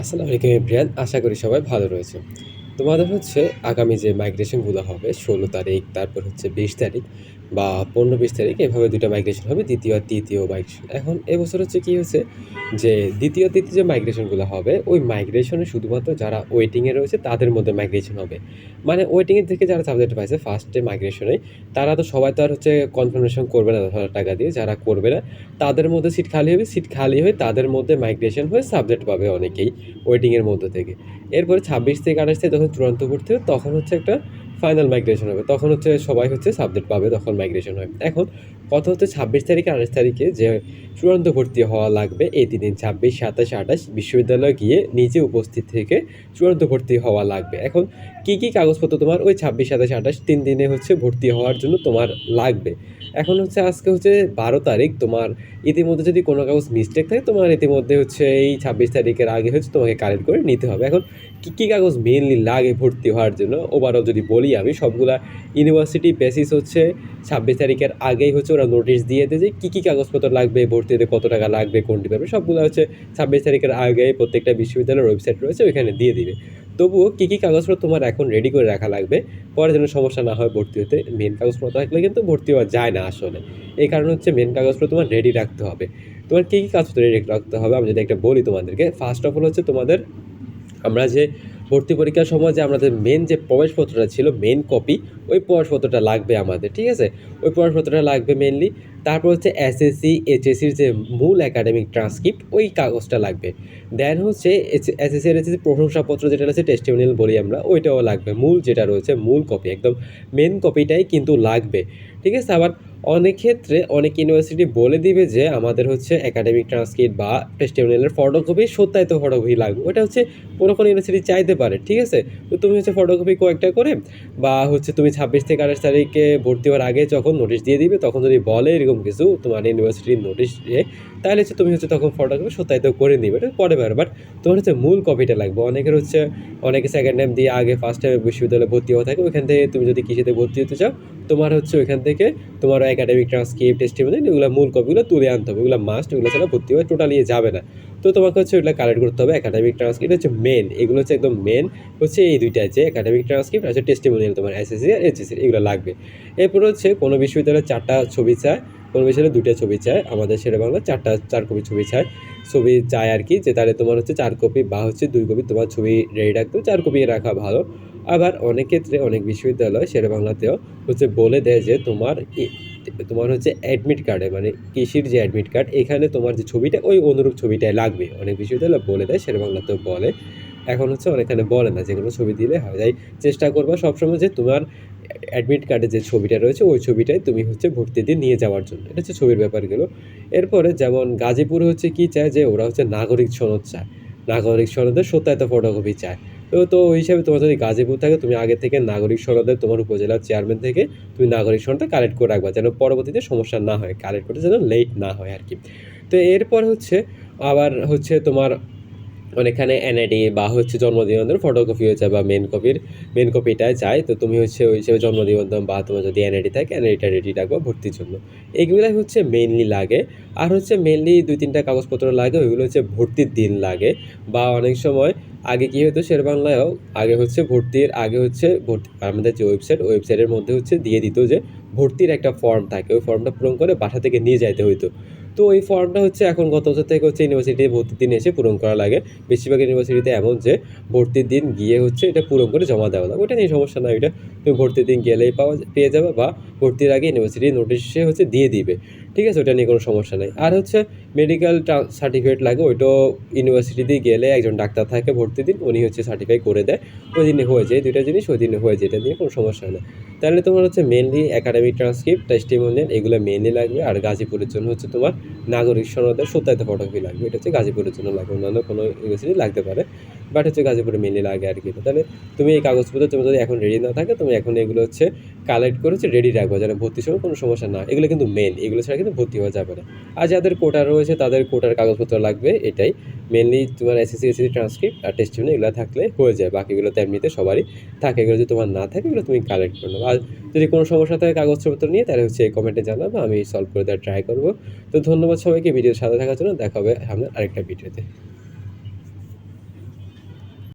আসসালামু আলাইকুম এভরিয়ান, আশা করি সবাই ভালো রয়েছে। তোমাদের হচ্ছে আগামী যে মাইগ্রেশনগুলো হবে, ষোলো তারিখ, তারপর হচ্ছে বিশ তারিখ বা পনেরো বিশ তারিখ এভাবে দুটো মাইগ্রেশন হবে, দ্বিতীয় আর তৃতীয় মাইগ্রেশন এখন এবছর হচ্ছে কী হচ্ছে যে দ্বিতীয়, তৃতীয় যে মাইগ্রেশনগুলো হবে, ওই মাইগ্রেশনে শুধুমাত্র যারা ওয়েটিংয়ে রয়েছে, তাদের মধ্যে মাইগ্রেশন হবে। মানে ওয়েটিংয়ের থেকে যারা সাবজেক্ট পাইছে ফার্স্টে মাইগ্রেশনে তারা তো সবাই তো আর হচ্ছে কনফার্মেশন করবে না দশ হাজার টাকা দিয়ে, যারা করবে না, তাদের মধ্যে সিট খালি হবে। সিট খালি হয়ে তাদের মধ্যে মাইগ্রেশন হয়ে সাবজেক্ট পাবে অনেকেই ওয়েটিংয়ের মধ্যে থেকে। এরপরে ছাব্বিশ থেকে আঠাশ থেকে যখন চূড়ান্ত ভর্তি হবে, তখন হচ্ছে একটা ফাইনাল মাইগ্রেশন হবে। তখন হচ্ছে সবাই হচ্ছে সাবজেক্ট পাবে তখন মাইগ্রেশন হবে এখন কথা হচ্ছে ছাব্বিশ তারিখে আঠাশ তারিখে যে চূড়ান্ত ভর্তি হওয়া লাগবে, এই তিন দিন, ছাব্বিশ, সাতাশ, আঠাশ বিশ্ববিদ্যালয়ে গিয়ে নিজে উপস্থিত থেকে চূড়ান্ত ভর্তি হওয়া লাগবে। এখন কী কী কাগজপত্র তোমার ওই ছাব্বিশ, সাতাশ, আঠাশ তিন দিনে হচ্ছে ভর্তি হওয়ার জন্য তোমার লাগবে? এখন হচ্ছে আজকে হচ্ছে বারো তারিখ, তোমার ইতিমধ্যে যদি কোনো কাগজ মিস্টেক থাকে, তোমার ইতিমধ্যে হচ্ছে এই ছাব্বিশ তারিখের আগে হচ্ছে তোমাকে কালেক্ট করে নিতে হবে। এখন কী কী কাগজ মেনলি লাগে ভর্তি হওয়ার জন্য? ওভারঅল যদি বলি আমি সবগুলা ইউনিভার্সিটি বেসিস হচ্ছে ছাব্বিশ তারিখের আগেই হচ্ছে ওরা নোটিশ দিয়ে দেয় যে কী কী কাগজপত্র লাগবে ভর্তি হতে কত টাকা লাগবে, কোনটি পাবে, সবগুলো হচ্ছে ছাব্বিশ তারিখের আগে প্রত্যেকটা বিশ্ববিদ্যালয়ের ওয়েবসাইট রয়েছে, ওইখানে দিয়ে দিবে। তবুও কী কী কাগজপত্র তোমার এখন রেডি করে রাখা লাগবে, পরে যেন সমস্যা না হয় ভর্তি হতে মেন কাগজপত্র থাকলে কিন্তু ভর্তি হওয়া যায় না আসলে। এই কারণে হচ্ছে মেন কাগজপত্র তোমার রেডি রাখতে হবে। তোমার কী কী কাগজপত্র রেডি রাখতে হবে? আমি যদি একটা বলি তোমাদেরকে ফার্স্ট অফ অল হচ্ছে তোমাদের আমরা যে ভর্তি পরীক্ষার সময় যে আমাদের মেন যে প্রবেশপত্রটা ছিল মেন কপি ওই প্রবেশপত্রটা লাগবে আমাদের, ঠিক আছে? ওই প্রবেশপত্রটা লাগবে মেনলি তারপর হচ্ছে এসএসসি এইচএসসির যে মূল একাডেমিক ট্রান্সক্রিপ্ট ওই কাগজটা লাগবে। দেন হচ্ছে এসএসসি আর এইচএসসি প্রশংসাপত্র যেটা আছে টেস্টিমোনিয়াল বলি আমরা, ওইটাও লাগবে। মূল যেটা রয়েছে, মূল কপি একদম মেন কপিটাই কিন্তু লাগবে। ঠিক আছে? আবার অনেক ক্ষেত্রে অনেক ইউনিভার্সিটি বলে দিবে যে আমাদের হচ্ছে একাডেমিক ট্রান্সক্রিপ্ট বা টেস্টিমোনিয়ালের ফটোকপি সত্যায়িত ফটোকপি লাগবে। ওটা হচ্ছে কোনো কোনো ইউনিভার্সিটি চাইতে পারে, ঠিক আছে? তো তুমি হচ্ছে ফটোকপি কয়েকটা করে বা হচ্ছে তুমি ছাব্বিশ থেকে আঠাশ তারিখে ভর্তি হওয়ার আগে যখন নোটিশ দিয়ে দিবে, তখন যদি বলে এরকম কিছু তোমার ইউনিভার্সিটির নোটিশ দিয়ে তাহলে হচ্ছে তুমি হচ্ছে তখন ফটোকপি সত্যায়িত করে নিবে, এটা পরে ব্যাপার বাট তোমার হচ্ছে মূল কপিটা লাগবে। অনেকের হচ্ছে, অনেকে সেকেন্ড টাইম দিয়ে আগে ফার্স্ট টাইমে বিশ্ববিদ্যালয়ে ভর্তি হওয়া থাকে, ওইখান থেকে তুমি যদি কৃষিতে ভর্তি হতে চাও, তোমার হচ্ছে ওইখান থেকে তোমার একাডেমিক ট্রান্সক্রিপ্ট টেস্টিমোনিয়াল এগুলো মূল কপিগুলো তুলে আনতে হবে। এগুলো মাস্ট এগুলো ছাড়া ভর্তি হয়ে টোটালি যাবে না। তো তোমাকে হচ্ছে ওগুলো কালেক্ট করতে হবে। একাডেমিক ট্রান্সক্রিপ্ট হচ্ছে মেন এগুলো হচ্ছে একদম মেন হচ্ছে এই দুইটা আছে একাডেমিক ট্রান্সক্রিপ্ট হচ্ছে টেস্টিমোনিয়াল তোমার এসএসসি আর এইচএসসি এগুলো লাগবে। এরপর হচ্ছে কোনো বিশ্ববিদ্যালয়ে চারটা ছবি চায়, কোনো বিশ্ববিদ্যালয়ে দুটো ছবি চায়, আমাদের সেরা বাংলা চারটা, চার কপি ছবি চায়। ছবি চায় আর কি যে তাহলে তোমার হচ্ছে চার কপি বা হচ্ছে দুই কপি তোমার ছবি রেডি রাখতে চার কপি রাখা ভালো। আবার অনেক ক্ষেত্রে অনেক বিশ্ববিদ্যালয় শেরে বাংলাতেও হচ্ছে বলে দেয় যে তোমার তোমার হচ্ছে অ্যাডমিট কার্ডে মানে কৃষির যে অ্যাডমিট কার্ড এখানে তোমার যে ছবিটা, ওই অনুরূপ ছবিটাই লাগবে। অনেক বিশ্ববিদ্যালয় বলে দেয় শেরে বাংলাতেও বলে। এখন হচ্ছে অনেকখানে বলে না যে কোনো ছবি দিলে হয়। তাই চেষ্টা করবা সবসময় যে তোমার অ্যাডমিট কার্ডে যে ছবিটা রয়েছে, ওই ছবিটাই তুমি হচ্ছে ভর্তি দিয়ে নিয়ে যাওয়ার জন্য। এটা হচ্ছে ছবির ব্যাপারগুলো এরপরে যেমন গাজীপুরে হচ্ছে কী চায় যে, ওরা হচ্ছে নাগরিক সনদ চায়। নাগরিক সনদের সত্যায়িত ফটোকপি চায়। তো ওই হিসাবে তোমার যদি গাজীপুর থাকে, তুমি আগে থেকে নাগরিক সনদের তোমার উপজেলার চেয়ারম্যান থেকে তুমি নাগরিক সনদটা কালেক্ট করে রাখবা যেন পরবর্তীতে সমস্যা না হয় কালেক্ট করতে যেন লেট না হয় আর কি। তো এরপর হচ্ছে আবার হচ্ছে তোমার অনেকখানে এনআইডি বা হচ্ছে জন্ম নিবন্ধন ফটোকপি হচ্ছে বা মেন কপির মেন কপিটাই চাই তো তুমি হচ্ছে ওই হিসেবে জন্ম নিবন্ধন বা তোমার যদি এনআইডি থাকে এনআইডিটা রেডি রাখব ভর্তির জন্য। এইগুলাই হচ্ছে মেনলি লাগে। আর হচ্ছে মেনলি দুই তিনটা কাগজপত্র লাগে, ওইগুলো হচ্ছে ভর্তির দিন লাগে। বা অনেক সময় আগে কী হতো? শের বাংলায়ও আগে হচ্ছে ভর্তির, আগে হচ্ছে ভর্তি, আমাদের যে ওয়েবসাইট, ওয়েবসাইটের মধ্যে হচ্ছে দিয়ে দিত যে ভর্তির একটা ফর্ম থাকে। ওই ফর্মটা পূরণ করে বাসা থেকে নিয়ে যাইতে হইতো। তো ওই ফর্মটা হচ্ছে এখন গত বছর থেকে হচ্ছে ইউনিভার্সিটি ভর্তির দিন এসে পূরণ করা লাগে। বেশিরভাগ ইউনিভার্সিটিতে এমন যে ভর্তির দিন গিয়ে হচ্ছে এটা পূরণ করে জমা দেওয়া লাগে। ওটা নিয়ে সমস্যা না ওইটা তুমি ভর্তির দিন গেলেই পাওয়া পেয়ে যাবে বা ভর্তির আগে ইউনিভার্সিটি নোটিশে হচ্ছে দিয়ে দিবে। ঠিক আছে, ওটা নিয়ে কোনো সমস্যা নেই। আর হচ্ছে মেডিকেল সার্টিফিকেট লাগে, ওইটাও ইউনিভার্সিটিতে গেলে একজন ডাক্তার থাকে ভর্তি দিন, উনি হচ্ছে সার্টিফাই করে দেয়। ওই দিনে হয়ে যায় দুইটা জিনিস, ওই দিনে হয়ে যায় এটা নিয়ে কোনো সমস্যা নেই। তাহলে তোমার হচ্ছে মেনলি একাডেমিক ট্রান্সক্রিপ্ট টেস্টিমোনিয়াল এগুলো মেনলি লাগবে। আর গাজীপুরের জন্য হচ্ছে তোমার নাগরিক সনদের সত্যায়িত ফটোকপি লাগবে। এটা হচ্ছে গাজীপুরের জন্য লাগবে, অন্যান্য কোনো ইউনিভার্সিটি লাগতে পারে। বাট হচ্ছে গাজীপুরে মেনলি লাগে আর কি। তাহলে তুমি এই কাগজপত্র তুমি যদি এখন রেডি না থাকে, তুমি এখন এগুলো হচ্ছে কালেক্ট করে হচ্ছে রেডি রাখব, যেন ভর্তির সময় কোনো সমস্যা না এগুলো কিন্তু মেন এগুলো ছাড়া কিন্তু ভর্তি হওয়া যাবে না। আর যাদের কোটা রয়েছে, তাদের কোটার কাগজপত্র লাগবে, এটাই। মেনলি তোমার এসএসসি এসএসসি ট্রান্সক্রিপ্ট আর টেস্টিমনি এগুলো থাকলে হয়ে যায়। বাকিগুলো তো এমনিতে সবারই থাকে। এগুলো যদি তোমার না থাকে, এগুলো তুমি কালেক্ট করে আর যদি কোনো সমস্যা থাকে কাগজপত্র নিয়ে, তাহলে হচ্ছে কমেন্টে জানাব, আমি সলভ করে দেওয়ার ট্রাই করব। তো ধন্যবাদ সবাইকে ভিডিওর সাথে থাকার জন্য। দেখা হবে সামনে আরেকটা ভিডিওতে